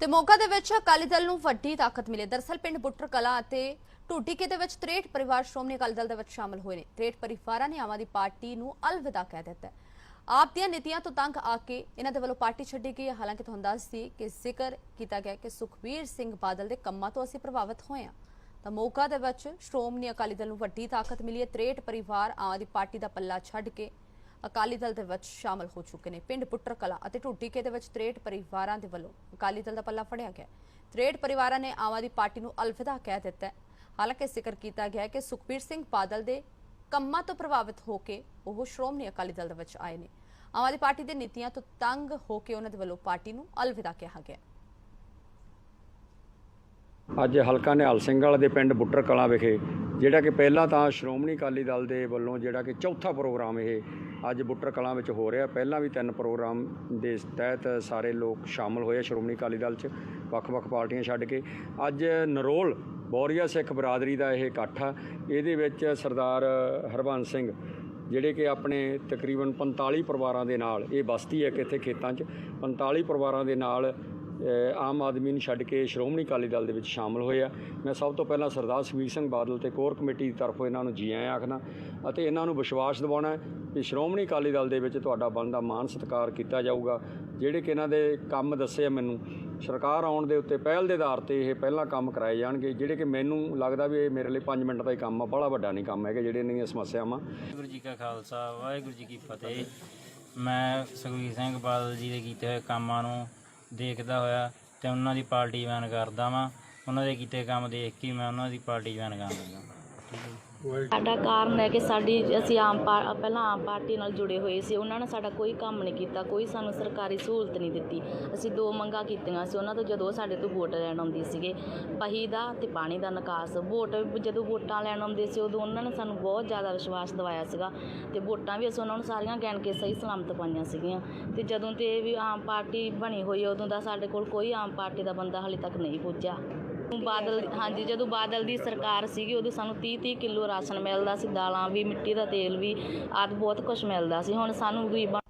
ਤੇ ਮੋਗਾ ਦੇ ਵਿੱਚ ਅਕਾਲੀ ਦਲ ਨੂੰ ਵੱਡੀ ਤਾਕਤ ਮਿਲੀ। ਦਰਸਲ ਪਿੰਡ ਬੁੱਟਰ ਕਲਾ ਅਤੇ ਢੂਟੀਕੇ ਦੇ ਵਿੱਚ 63 ਪਰਿਵਾਰ ਸ਼੍ਰੋਮਣੀ ਅਕਾਲੀ ਦਲ ਦੇ ਵਿੱਚ ਸ਼ਾਮਲ ਹੋਏ ਨੇ। 63 ਪਰਿਵਾਰਾਂ ਨੇ ਆਮ ਆਦਮੀ ਪਾਰਟੀ ਨੂੰ ਅਲਵਿਦਾ ਕਹਿ ਦਿੱਤਾ ਆਪ ਦੀਆਂ ਨੀਤੀਆਂ ਤੋਂ ਤੰਗ ਆ ਕੇ ਇਹਨਾਂ ਦੇ ਵੱਲੋਂ ਪਾਰਟੀ ਛੱਡੀ ਗਈ ਹੈ। ਹਾਲਾਂਕਿ ਤੁਹਾਨੂੰ ਦੱਸ ਦਈਏ ਕਿ ਜ਼ਿਕਰ ਕੀਤਾ ਗਿਆ ਕਿ ਸੁਖਬੀਰ ਸਿੰਘ ਬਾਦਲ ਦੇ ਕੰਮਾਂ ਤੋਂ ਅਸੀਂ ਪ੍ਰਭਾਵਿਤ ਹੋਏ ਹਾਂ। ਤਾਂ ਮੋਗਾ ਦੇ ਵਿੱਚ ਸ਼੍ਰੋਮਣੀ ਅਕਾਲੀ ਦਲ ਨੂੰ ਵੱਡੀ ਤਾਕਤ ਮਿਲੀ ਹੈ। 63 ਪਰਿਵਾਰ ਆਮ ਆਦਮੀ ਪਾਰਟੀ ਦਾ ਪੱਲਾ ਛੱਡ ਕੇ ਅਕਾਲੀ ਦਲ ਦੇ ਵਿੱਚ ਸ਼ਾਮਲ ਹੋ ਚੁੱਕੇ ਨੇ। ਪਿੰਡ ਪੁੱਟਰ ਕਲਾ ਅਤੇ ਢੂਟੀਕੇ ਦੇ ਵਿੱਚ 63 ਪਰਿਵਾਰਾਂ ਦੇ ਵੱਲੋਂ ਅਕਾਲੀ ਦਲ ਦਾ ਪੱਲਾ ਫੜਿਆ ਗਿਆ। 63 ਪਰਿਵਾਰਾਂ ਨੇ ਆਮ ਆਦਮੀ ਪਾਰਟੀ ਨੂੰ ਅਲਵਿਦਾ ਕਹਿ ਦਿੱਤਾ ਹਾਲਾਂਕਿ ਜ਼ਿਕਰ ਕੀਤਾ ਗਿਆ ਹੈ ਕਿ ਸੁਖਬੀਰ ਸਿੰਘ ਬਾਦਲ ਦੇ ਕੰਮਾਂ ਤੋਂ ਪ੍ਰਭਾਵਿਤ ਹੋ ਕੇ ਉਹ ਸ਼੍ਰੋਮਣੀ ਅਕਾਲੀ ਦਲ ਦੇ ਵਿੱਚ ਆਏ ਨੇ। ਆਮ ਆਦਮੀ ਪਾਰਟੀ ਦੇ ਨੀਤੀਆਂ ਤੋਂ ਤੰਗ ਹੋ ਕੇ ਉਹਨਾਂ ਦੇ ਵੱਲੋਂ ਪਾਰਟੀ ਨੂੰ ਅਲਵਿਦਾ ਕਿਹਾ ਗਿਆ ਅੱਜ ਹਲਕਾ ਨਿਹਾਲ ਸਿੰਘ ਵਾਲੇ ਦੇ ਪਿੰਡ ਬੁੱਟਰ ਕਲਾਂ ਵਿਖੇ, ਜਿਹੜਾ ਕਿ ਪਹਿਲਾਂ ਤਾਂ ਸ਼੍ਰੋਮਣੀ ਅਕਾਲੀ ਦਲ ਦੇ ਵੱਲੋਂ ਜਿਹੜਾ ਕਿ ਚੌਥਾ ਪ੍ਰੋਗਰਾਮ ਇਹ ਅੱਜ ਬੁੱਟਰ ਕਲਾਂ ਵਿੱਚ ਹੋ ਰਿਹਾ। ਪਹਿਲਾਂ ਵੀ ਤਿੰਨ ਪ੍ਰੋਗਰਾਮ ਦੇ ਤਹਿਤ ਸਾਰੇ ਲੋਕ ਸ਼ਾਮਲ ਹੋਏ ਸ਼੍ਰੋਮਣੀ ਅਕਾਲੀ ਦਲ 'ਚ, ਵੱਖ-ਵੱਖ ਪਾਰਟੀਆਂ ਛੱਡ ਕੇ। ਅੱਜ ਨਰੋਲ ਬੌਰੀਆ ਸਿੱਖ ਬਰਾਦਰੀ ਦਾ ਇਹ ਇਕੱਠ ਆ। ਇਹਦੇ ਵਿੱਚ ਸਰਦਾਰ ਹਰਬੰਸ ਸਿੰਘ, ਜਿਹੜੇ ਕਿ ਆਪਣੇ ਤਕਰੀਬਨ 45 ਪਰਿਵਾਰਾਂ ਦੇ ਨਾਲ, ਇਹ ਬਸਤੀ ਹੈ ਕਿ ਇੱਥੇ ਖੇਤਾਂ 'ਚ 45 ਪਰਿਵਾਰਾਂ ਦੇ ਨਾਲ ਆਮ ਆਦਮੀ ਨੂੰ ਛੱਡ ਕੇ ਸ਼੍ਰੋਮਣੀ ਅਕਾਲੀ ਦਲ ਦੇ ਵਿੱਚ ਸ਼ਾਮਲ ਹੋਏ ਆ। ਮੈਂ ਸਭ ਤੋਂ ਪਹਿਲਾਂ ਸਰਦਾਰ ਸੁਖਬੀਰ ਸਿੰਘ ਬਾਦਲ ਤੇ ਕੋਰ ਕਮੇਟੀ ਦੀ ਤਰਫੋਂ ਇਹਨਾਂ ਨੂੰ ਜੀ ਆਇਆਂ ਆਖਣਾ ਅਤੇ ਇਹਨਾਂ ਨੂੰ ਵਿਸ਼ਵਾਸ ਦਿਵਾਉਣਾ ਹੈ ਕਿ ਸ਼੍ਰੋਮਣੀ ਅਕਾਲੀ ਦਲ ਦੇ ਵਿੱਚ ਤੁਹਾਡਾ ਬਣਦਾ ਮਾਣ ਸਤਿਕਾਰ ਕੀਤਾ ਜਾਊਗਾ। ਜਿਹੜੇ ਕਿ ਇਹਨਾਂ ਦੇ ਕੰਮ ਦੱਸੇ ਆ ਮੈਨੂੰ, ਸਰਕਾਰ ਆਉਣ ਦੇ ਉੱਤੇ ਪਹਿਲ ਦੇ ਆਧਾਰ ਤੇ ਇਹ ਪਹਿਲਾਂ ਕੰਮ ਕਰਾਏ ਜਾਣਗੇ। ਜਿਹੜੇ ਕਿ ਮੈਨੂੰ ਲੱਗਦਾ ਵੀ ਇਹ ਮੇਰੇ ਲਈ 5 ਮਿੰਟ ਦਾ ਹੀ ਕੰਮ ਆ ਬੜਾ ਵੱਡਾ ਨਹੀਂ ਕੰਮ ਹੈਗਾ ਜਿਹੜੇ ਇਹਨਾਂ ਦੀਆਂ ਸਮੱਸਿਆਵਾਂ। ਵਾਹਿਗੁਰੂ ਜੀ ਕਾ ਖਾਲਸਾ, ਵਾਹਿਗੁਰੂ ਜੀ ਕੀ ਫਤਿਹ। ਮੈਂ ਸੁਖਬੀਰ ਸਿੰਘ ਬਾਦਲ ਜੀ ਦੇ ਕੀਤੇ ਹੋਏ ਕੰਮਾਂ ਨੂੰ ਦੇਖਦਾ ਹੋਇਆ ਤੇ ਉਹਨਾਂ ਦੀ ਪਾਰਟੀ ਜੁਆਇਨ ਕਰਦਾ ਵਾਂ। ਉਹਨਾਂ ਦੇ ਕੀਤੇ ਕੰਮ ਦੇਖ ਕੇ ਮੈਂ ਉਹਨਾਂ ਦੀ ਪਾਰਟੀ ਜੁਆਇਨ ਕਰਨ ਲੱਗਾ। ਸਾਡਾ ਕਾਰਨ ਹੈ ਕਿ ਸਾਡੀ ਅਸੀਂ ਆਮ ਪਾ- ਪਹਿਲਾਂ ਆਮ ਪਾਰਟੀ ਨਾਲ ਜੁੜੇ ਹੋਏ ਸੀ। ਉਹਨਾਂ ਨੇ ਸਾਡਾ ਕੋਈ ਕੰਮ ਨਹੀਂ ਕੀਤਾ ਕੋਈ ਸਾਨੂੰ ਸਰਕਾਰੀ ਸਹੂਲਤ ਨਹੀਂ ਦਿੱਤੀ। ਅਸੀਂ ਦੋ ਮੰਗਾਂ ਕੀਤੀਆਂ ਸੀ ਉਹਨਾਂ ਤੋਂ ਜਦੋਂ ਉਹ ਸਾਡੇ ਤੋਂ ਵੋਟ ਲੈਣ ਆਉਂਦੇ ਸੀਗੇ ਪਹੀ ਦਾ ਤੇ ਪਾਣੀ ਦਾ ਨਿਕਾਸ। ਵੋਟ ਜਦੋਂ ਵੋਟਾਂ ਲੈਣ ਆਉਂਦੇ ਸੀ ਉਦੋਂ ਉਹਨਾਂ ਨੇ ਸਾਨੂੰ ਬਹੁਤ ਜ਼ਿਆਦਾ ਵਿਸ਼ਵਾਸ ਦਿਵਾਇਆ ਸੀਗਾ ਤੇ ਵੋਟਾਂ ਵੀ ਅਸੀਂ ਉਹਨਾਂ ਨੂੰ ਸਾਰੀਆਂ ਗਿਣ ਕੇ ਸਹੀ ਸਲਾਮਤ ਪਾਈਆਂ ਸੀਗੀਆਂ। ਤੇ ਜਦੋਂ ਤੇ ਵੀ ਆਮ ਪਾਰਟੀ ਬਣੀ ਹੋਈ ਹੈ, ਉਦੋਂ ਦਾ ਸਾਡੇ ਕੋਲ ਕੋਈ ਆਮ ਪਾਰਟੀ ਦਾ ਬੰਦਾ ਹਾਲੇ ਤੱਕ ਨਹੀਂ ਪੁੱਜਾ ਬਾਦਲ ਹਾਂਜੀ, ਜਦੋਂ ਬਾਦਲ ਦੀ ਸਰਕਾਰ ਸੀਗੀ, ਉਦੋਂ ਸਾਨੂੰ 30 30 ਕਿਲੋ ਰਾਸ਼ਨ ਮਿਲਦਾ ਸੀ, ਦਾਲਾਂ ਵੀ, ਮਿੱਟੀ ਦਾ ਤੇਲ ਵੀ, ਆਦਿ ਬਹੁਤ ਕੁਝ ਮਿਲਦਾ ਸੀ। ਹੁਣ ਸਾਨੂੰ ਗਰੀਬਾਂ